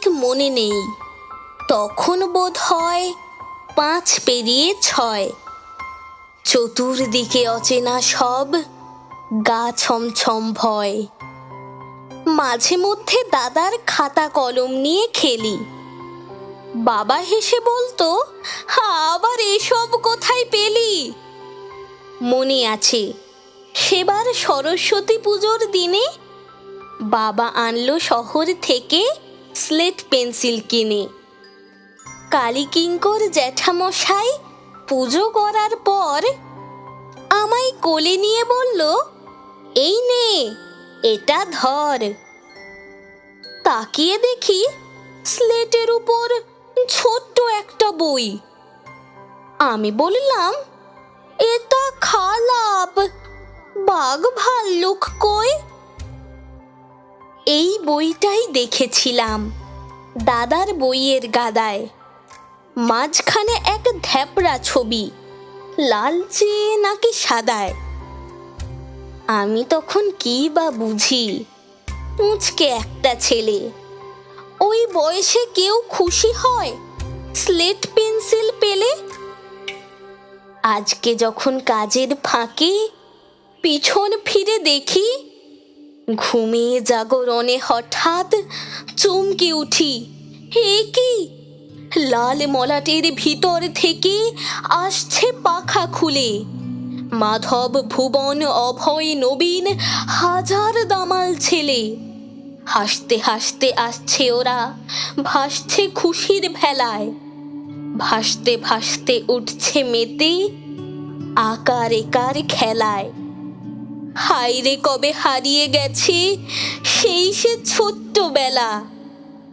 ঠিক মনে নেই। তখন বোধ হয় পাঁচ পেরিয়ে ছয়। চতুর্দিকে অচেনা সব গা ছমছম ভয়। মাঝে মধ্যে দাদার খাতা কলম নিয়ে খেলি। বাবা হেসে বলতো আবার এসব কোথায় পেলি? মনে আছে, সেবার সরস্বতী পুজোর দিনে বাবা আনলো শহর থেকে স্লেট পেন্সিল কিনে। কালী কিঙ্কর জ্যাঠামশাই পুজো করার পর আমায় কোলে নিয়ে বলল, এই নে, এটা ধর। তাকিয়ে দেখি স্লেটের উপর ছোট্ট একটা বই। আমি বললাম, এটা খালাপ, বাঘ ভাল্লুক কই? এই বইটাই দেখেছিলাম। দাদার বইয়ের গাদায়। মাঝখানে এক ধ্যাপড়া ছবি লালচে নাকি সাদায়। আমি তখন কি বা বুঝি? মুচকে একটা ছেলে। ওই বয়সে কেউ খুশি হয়? স্লেট পেন্সিল পেলে? আজকে যখন কাজের ফাঁকে পিছন ফিরে দেখি ঘুমিয়ে জাগরণে হঠাৎ চমকে উঠি। হে কি? লাল মলাটের ভিতর থেকে আসছে পাখা খুলে। মাধব ভুবন, অভয় নবীন, হাজার দামাল ছেলে। হাসতে হাসতে আসছে ওরা, ভাসছে খুশির ভেলায়। ভাসতে ভাসতে উঠছে মেতে, আকার একার খেলায়। হাইরে কবে হারিয়ে গেছে? সেই সে ছোট্টবেলা।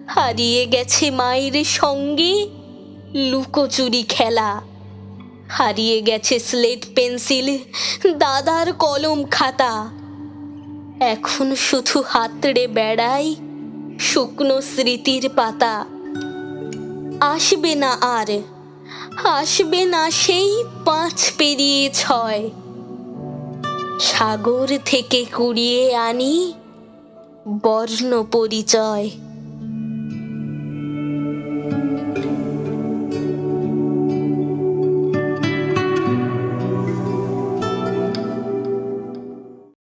হারিয়ে গেছে মায়ের সঙ্গে লুকোচুরি খেলা। হারিয়ে গেছে স্লেট পেন্সিল, দাদার কলম খাতা। এখন শুধু হাতড়ে বেড়াই শুকনো স্মৃতির পাতা। আসবে না আর, আসবে না সেই পাঁচ পেরিয়ে ছয়। সাগর থেকে কুড়িয়ে আনি বর্ণ পরিচয়।